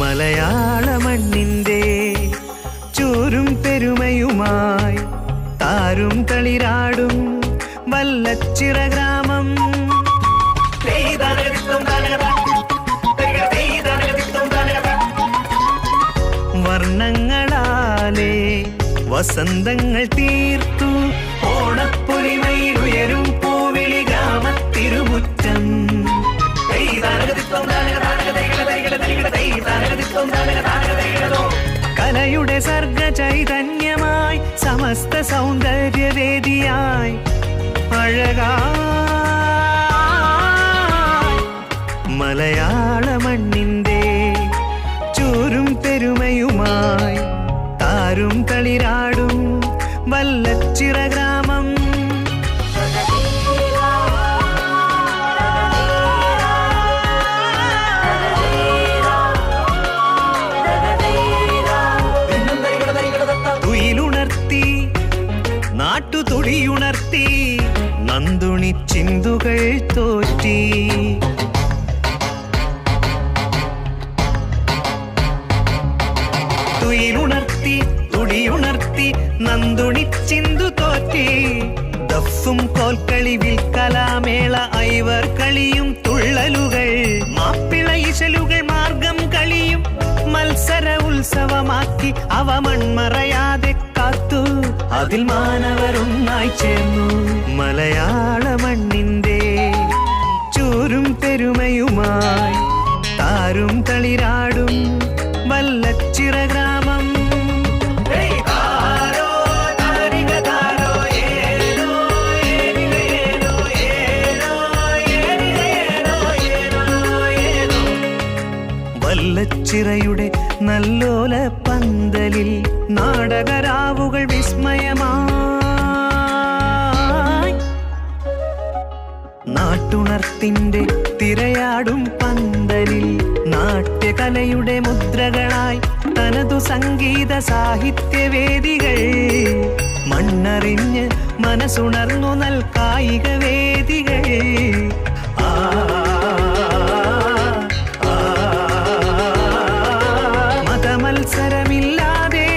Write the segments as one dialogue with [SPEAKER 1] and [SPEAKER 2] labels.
[SPEAKER 1] മലയാള മണ്ണിന്റെ ചൂരും പെരുമയുമായി താരും തളിരാടും വല്ലച്ചിറ ഗ്രാമം വർണങ്ങളാലേ വസന്തങ്ങൾ തീർത്തു. ഓണപ്പൊലിമയിലുയരും പൂവിളി ഗ്രാമത്തിരുമുറ്റം. കലയുടെ സർഗ ചൈതന്യമായി സമസ്ത സൗന്ദര്യവേദിയായി അഴകായി ചിന്തുകൾ തോറ്റി. തുയിലുണർത്തി തുടിയുണർത്തി നന്ദുണി ചിന്തു തോറ്റി. ദഫും കോൽക്കളി കലാമേള ഐവർ കളിയും തുള്ളലുകൾ മാപ്പിള ഇശലുകൾ മാർഗം കളിയും. മത്സര ഉത്സവമാക്കി അവ മൺമറയാതെ കാത്തു അതിൽ മാനവരൊന്നായി ചേർന്നു. മലയാള മണ്ണിന്റെ ചൂരും പെരുമയുമായി താരും തളിരാടും വല്ലച്ചിറയുടെ നല്ലോല പന്തലിൽ നാടകരാവുകൾ വിസ്മയമായി. നാട്ടുണർത്തിന്റെ തിരയാടും പന്തലിൽ നാട്യകലയുടെ മുദ്രകളായി തനതു സംഗീത സാഹിത്യവേദികൾ. മണ്ണറിഞ്ഞ് മനസ്സുണർന്നു നൽകായിക വേദികൾ മതമത്സരമില്ലാതെ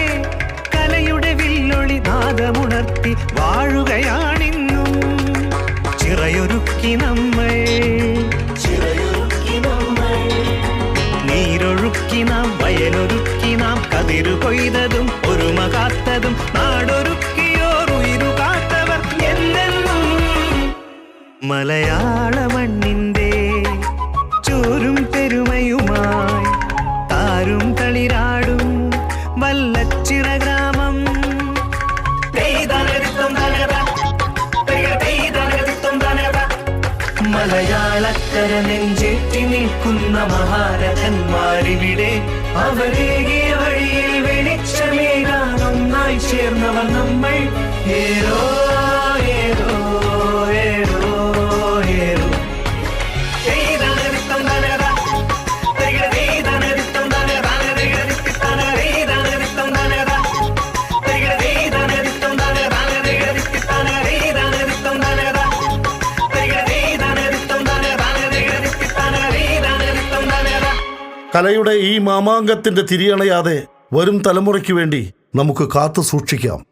[SPEAKER 1] കലയുടെ വില്ലൊളി നാദമുണർത്തി വാഴുകയാണിന്നും. ചിറയൊരുക്കി നമ്മൾ നീരൊഴുക്കി നാം വയലൊരുക്കി നാം കതിരു കൊയ്തതും ഒരുമ കാത്തതും നാടൊരുക്കിയോർ ഉയരു കാത്തവർ എന്നെന്നും. മലയാള മണ്ണിന്റെ നെഞ്ചേറ്റി നിൽക്കുന്ന മഹാരഥന്മാരിവിടെ. അവരേകിയ വഴിയിൽ വെളിച്ചമേകാനൊന്നായി ചേർന്നവർ നമ്മൾ
[SPEAKER 2] കലയുടെ ഈ മാമാങ്കത്തിന്റെ തിരിയണയാതെ വരും തലമുറയ്ക്ക് വേണ്ടി നമുക്ക് കാത്തു സൂക്ഷിക്കാം.